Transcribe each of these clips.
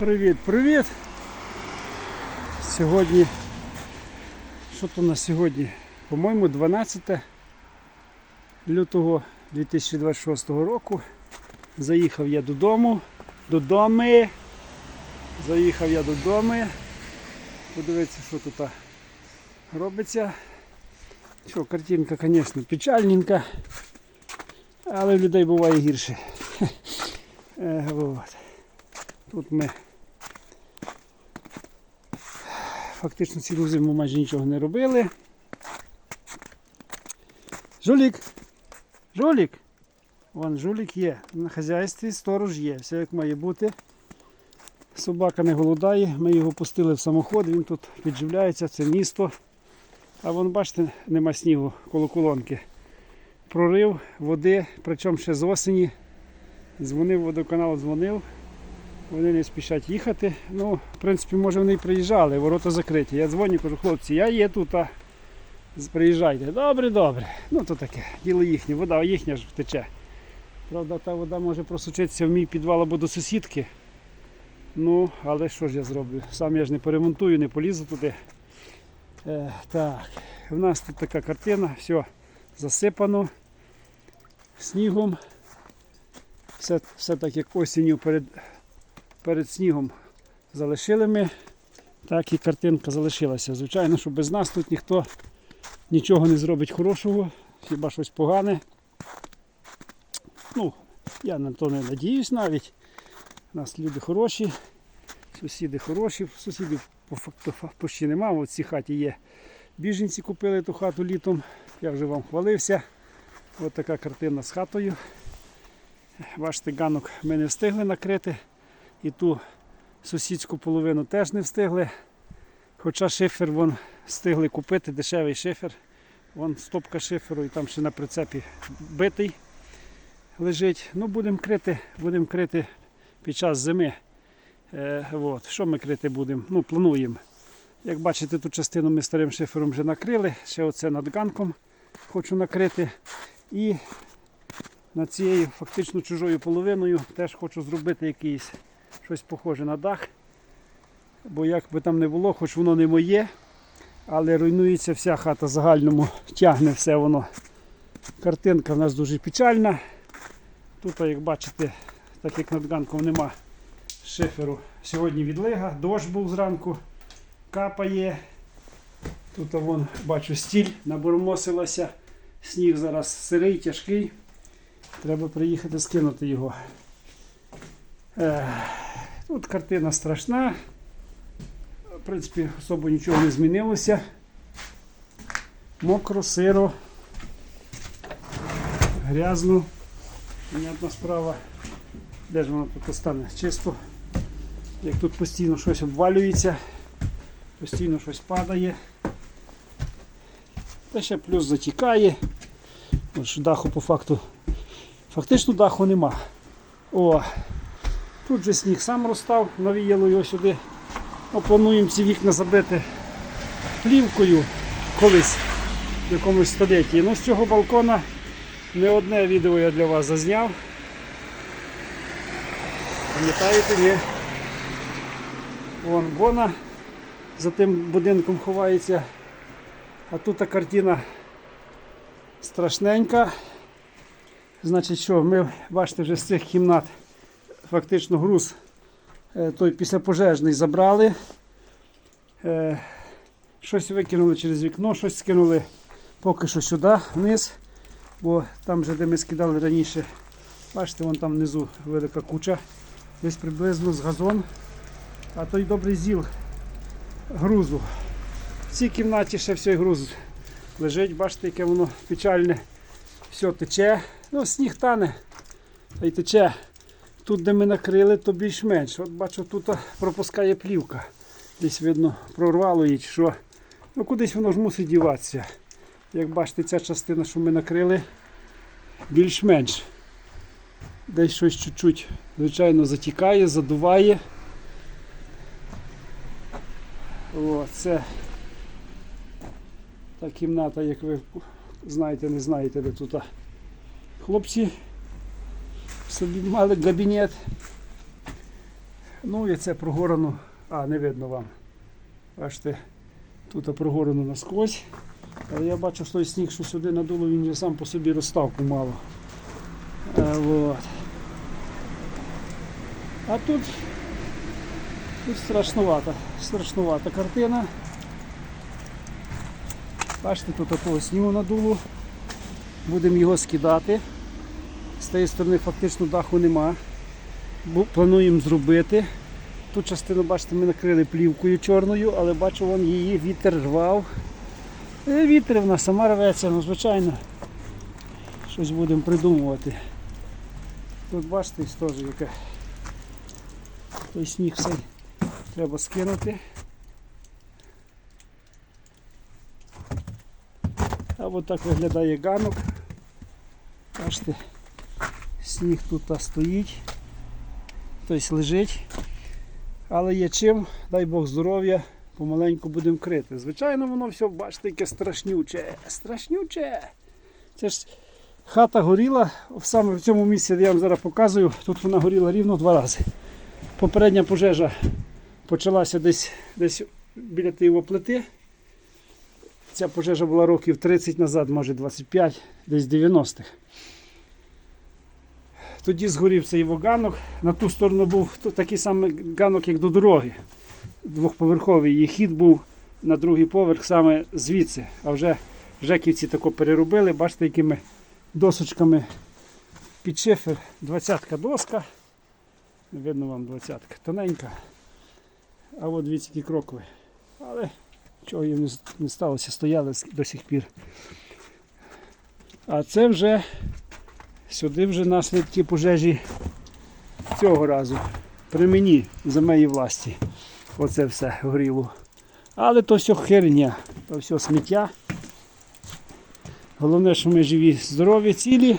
Привіт, привіт! Сьогодні, що то у нас сьогодні? По-моєму, 12 лютого 2026 року. Заїхав я додому. Додому. Заїхав я додому. Подивитися, що тут робиться. Що, картинка, звісно, печальненька. Але в людей буває гірше. Е. Тут ми фактично цілу зиму майже нічого не робили. Жулік! Жулік! Вон жулік є. На хазяйстві сторож є. Все як має бути. Собака не голодає. Ми його пустили в самоход, він тут підживляється, це місто. А вон, бачите, нема снігу коло колонки. Прорив води, причому ще з осені. Дзвонив водоканал, дзвонив. Вони не спішать їхати. Ну, в принципі, може вони і приїжджали, ворота закриті. Я дзвоню, кажу, хлопці, я є тут, а приїжджайте. Добре, добре. Ну то таке, діло їхнє, вода їхня ж втече. Правда, та вода може просочитися в мій підвал або до сусідки. Ну, але що ж я зроблю? Сам я ж не поремонтую, не полізу туди. Е, так, в нас тут така картина, все засипано снігом. Все, все так як осінню перед, перед снігом залишили ми, так і картинка залишилася. Звичайно, що без нас тут ніхто нічого не зробить хорошого, хіба щось погане. Ну, я на то не надіюсь навіть. У нас люди хороші, сусіди хороші, сусідів по факту фа- почти нема. В цій хаті є. Біженці купили ту хату літом. Я вже вам хвалився. Ось така картина з хатою. Бачите, ганок ми не встигли накрити. І ту сусідську половину теж не встигли. Хоча шифер вон встигли купити, дешевий шифер. Вон стопка шиферу і там ще на прицепі битий лежить. Ну, будемо крити, будемо крити під час зими. Е, от. Що ми крити будемо? Ну, плануємо. Як бачите, ту частину ми старим шифером вже накрили. Ще оце над ганком хочу накрити. І над цією фактично чужою половиною теж хочу зробити якийсь щось похоже на дах. Бо як би там не було, хоч воно не моє, але руйнується вся хата загальному, тягне все воно. Картинка в нас дуже печальна. Тут, як бачите, так як над ганком нема шиферу. Сьогодні відлига, дощ був зранку, капає. Тут вон, бачу стіль набормосилася. Сніг зараз сирий, тяжкий. Треба приїхати скинути його. Ех, Тут картина страшна. В принципі, особо нічого не змінилося. Мокро, сиро, грязно. Понятна справа. Де ж воно тут остане? Чисто. Як тут постійно щось обвалюється, постійно щось падає. Та ще плюс затікає. Ж даху по факту. Фактично даху нема. О, тут же сніг сам розстав, навіяло його сюди. Ну, плануємо ці вікна забити плівкою колись в якомусь столітті. Ну, з цього балкона не одне відео я для вас зазняв. Пам'ятаєте, ні? Вон вона за тим будинком ховається. А тут та картина страшненька. Значить, що ми, бачите, вже з цих кімнат фактично груз е, той післяпожежний забрали. Е, Щось викинули через вікно, щось скинули поки що сюди, вниз, бо там вже де ми скидали раніше, бачите, вон там внизу велика куча, десь приблизно з газон, а той добрий зіл грузу. В цій кімнаті ще все груз лежить, бачите, яке воно печальне. Все тече. Ну, сніг тане та й тече. Тут, де ми накрили, то більш-менш. От бачу, тут пропускає плівка. Десь видно, прорвало її, що. Ну кудись воно ж мусить діватися. Як бачите, ця частина, що ми накрили, більш-менш. Десь щось чуть-чуть, звичайно, затікає, задуває. О, це та кімната, як ви знаєте, не знаєте, де тут. Хлопці собі мали кабінет. Ну і це прогорано, а не видно вам. Бачите, тут прогорано насквозь. Але я бачу, що той сніг, що сюди надуло, він вже сам по собі розставку мало. А, вот. а тут, тут страшнувата, страшнувата картина. Бачите, тут такого снігу надуло. Будемо його скидати. З тієї сторони фактично даху нема. Плануємо зробити. Ту частину, бачите, ми накрили плівкою чорною, але бачу, вон її вітер рвав. Е, Вітер в нас сама рветься, ну звичайно. Щось будемо придумувати. Тут бачите, теж яке. Той сніг все треба скинути. А от так виглядає ганок. Бачите, сніг тут стоїть, тобто лежить. Але є чим, дай Бог здоров'я, помаленьку будемо крити. Звичайно, воно все, бачите, яке страшнюче. Страшнюче. Це ж хата горіла саме в цьому місці, де я вам зараз показую. Тут вона горіла рівно два рази. Попередня пожежа почалася десь, десь біля тієї плити. Ця пожежа була років 30 назад, може 25, десь 90-х. Тоді згорів цей ганок. На ту сторону був такий самий ганок, як до дороги. Двохповерховий. І хід був на другий поверх саме звідси. А вже жеківці тако переробили, бачите, якими досочками під шифер. Двадцятка доска. Не видно вам двадцятка. Тоненька. А от дивіться, які крокви. Але чого їм не сталося, стояли до сих пір. А це вже сюди вже наслідки пожежі цього разу. При мені за моїй власті. Оце все горіло. Але то все херня, то все сміття. Головне, що ми живі, здорові, цілі.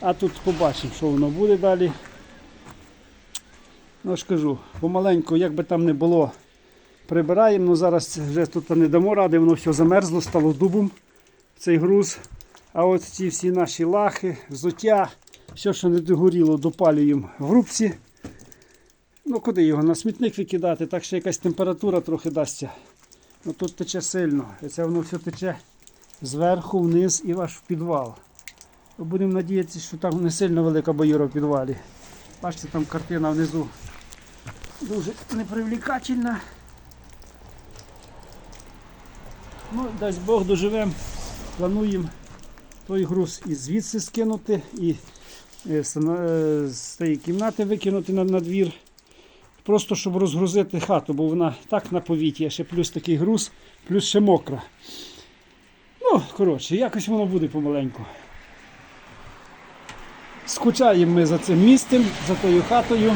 А тут побачимо, що воно буде далі. Ну ж кажу, помаленьку, як би там не було, прибираємо. Ну зараз вже тут не дамо ради, воно все замерзло, стало дубом цей груз. А от ці всі наші лахи, взуття, все, що не догоріло, допалюємо в грубці. Ну куди його? На смітник викидати, так що якась температура трохи дасться. Ну тут тече сильно. І це воно все тече зверху вниз і аж в підвал. Будемо надіятися, що там не сильно велика боюра в підвалі. Бачите, там картина внизу дуже непривлекательна. Ну, дасть Бог доживемо. Плануємо той груз і звідси скинути, і е, з е, тієї кімнати викинути на, на двір. Просто щоб розгрузити хату, бо вона так на повіті, ще плюс такий груз, плюс ще мокра. Ну, коротше, якось воно буде помаленьку. Скучаємо ми за цим місцем, за тою хатою.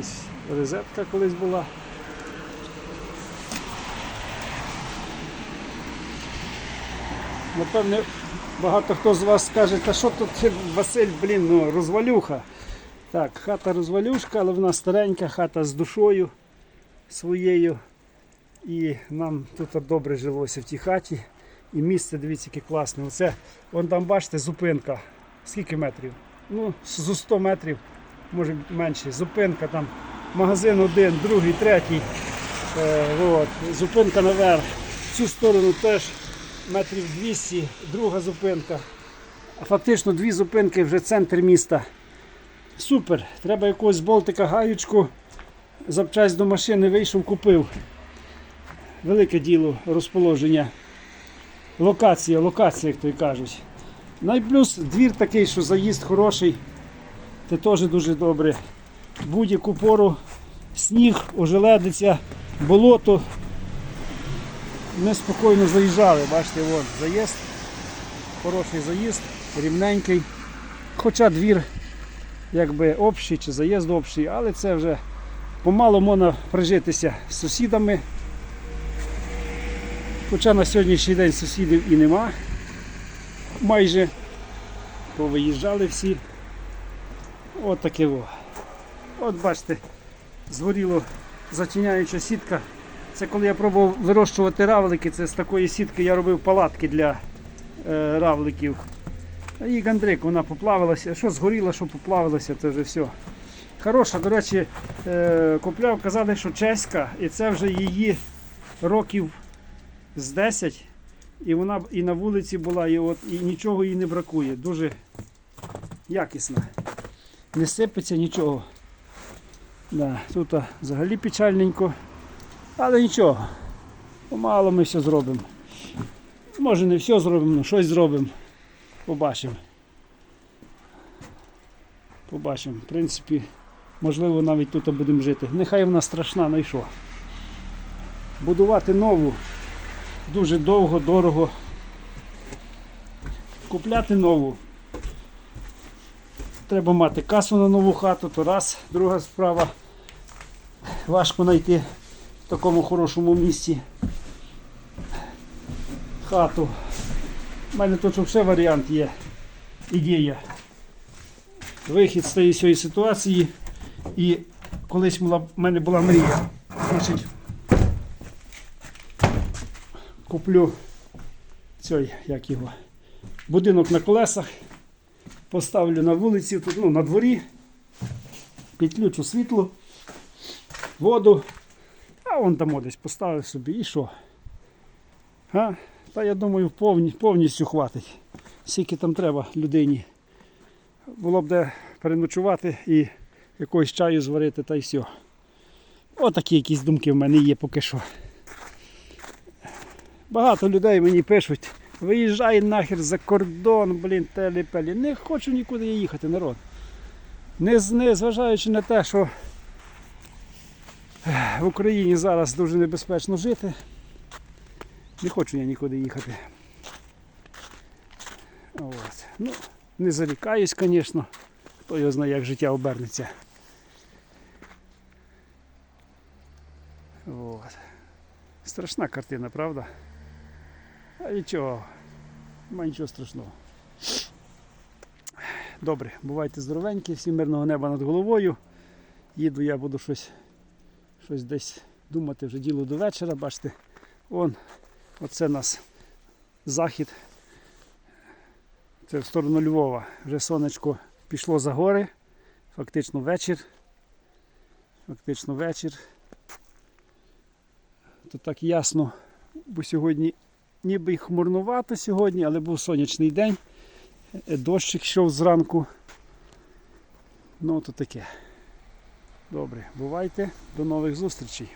Ось розетка колись була. Напевне, багато хто з вас скаже, та що тут Василь, блін, ну розвалюха. Так, хата розвалюшка, але вона старенька, хата з душою своєю. І нам тут добре жилося в тій хаті. І місце, дивіться, яке класне. Оце, вон там бачите, зупинка. Скільки метрів? Ну, з 100 метрів, може менше. Зупинка там, магазин один, другий, третій. Е, от. Зупинка наверх. В цю сторону теж метрів 200, друга зупинка. Фактично дві зупинки вже центр міста. Супер. Треба якогось болтика гаючку. Запчасть до машини вийшов, купив. Велике діло розположення. Локація, локація, як то й кажуть. Ну і плюс двір такий, що заїзд хороший. Це теж дуже добре. Будь-яку пору сніг, ожеледиця, болото. Ми спокійно заїжджали, бачите, вон заїзд. Хороший заїзд, рівненький. Хоча двір якби общий чи заїзд общий, але це вже помало можна прижитися з сусідами. Хоча на сьогоднішній день сусідів і нема. Майже повиїжджали всі. От таке во. От бачите, згоріло затіняюча сітка. Це коли я пробував вирощувати равлики, це з такої сітки я робив палатки для е, равликів. Її гандрик, вона поплавилася. Що згоріла, що поплавилася, це вже все. Хороша, до речі, е, купляв, казали, що чеська, і це вже її років з 10. І вона і на вулиці була, і, от, і нічого їй не бракує. Дуже якісна. Не сипеться нічого. Да, тут взагалі печальненько. Але нічого. Помало ми все зробимо. Може не все зробимо, але щось зробимо. Побачимо. Побачимо. В принципі, можливо, навіть тут будемо жити. Нехай вона страшна, ну і що. Будувати нову дуже довго, дорого. Купляти нову. Треба мати касу на нову хату, то раз, друга справа. Важко знайти в такому хорошому місці хату. У мене тут взагалі варіант є. Ідея. Вихід з цієї ситуації. І колись в мене була мрія. Значить, куплю цей, як його, будинок на колесах, поставлю на вулиці, ну, на дворі, підключу світло, воду, а вон там десь поставив собі і що? А? Та я думаю, повні, повністю хватить. Скільки там треба людині. Було б де переночувати і якогось чаю зварити та й все. Отакі якісь думки в мене є поки що. Багато людей мені пишуть, виїжджай нахер за кордон, блін, телепелі. Не хочу нікуди їхати, народ. Не, не зважаючи на те, що в Україні зараз дуже небезпечно жити. Не хочу я нікуди їхати. От. Ну, не зарікаюсь, звісно. Хто його знає, як життя обернеться. От. Страшна картина, правда? А нічого, нема нічого страшного. Добре, бувайте здоровенькі, всім мирного неба над головою. Їду, я буду щось, щось десь думати вже діло до вечора, бачите. Вон, оце нас захід. Це в сторону Львова. Вже сонечко пішло за гори. Фактично вечір. Фактично вечір. То так ясно, бо сьогодні ніби й хмурнувато сьогодні, але був сонячний день. Е, Дощик йшов зранку. Ну, то таке. Добре, бувайте, до нових зустрічей.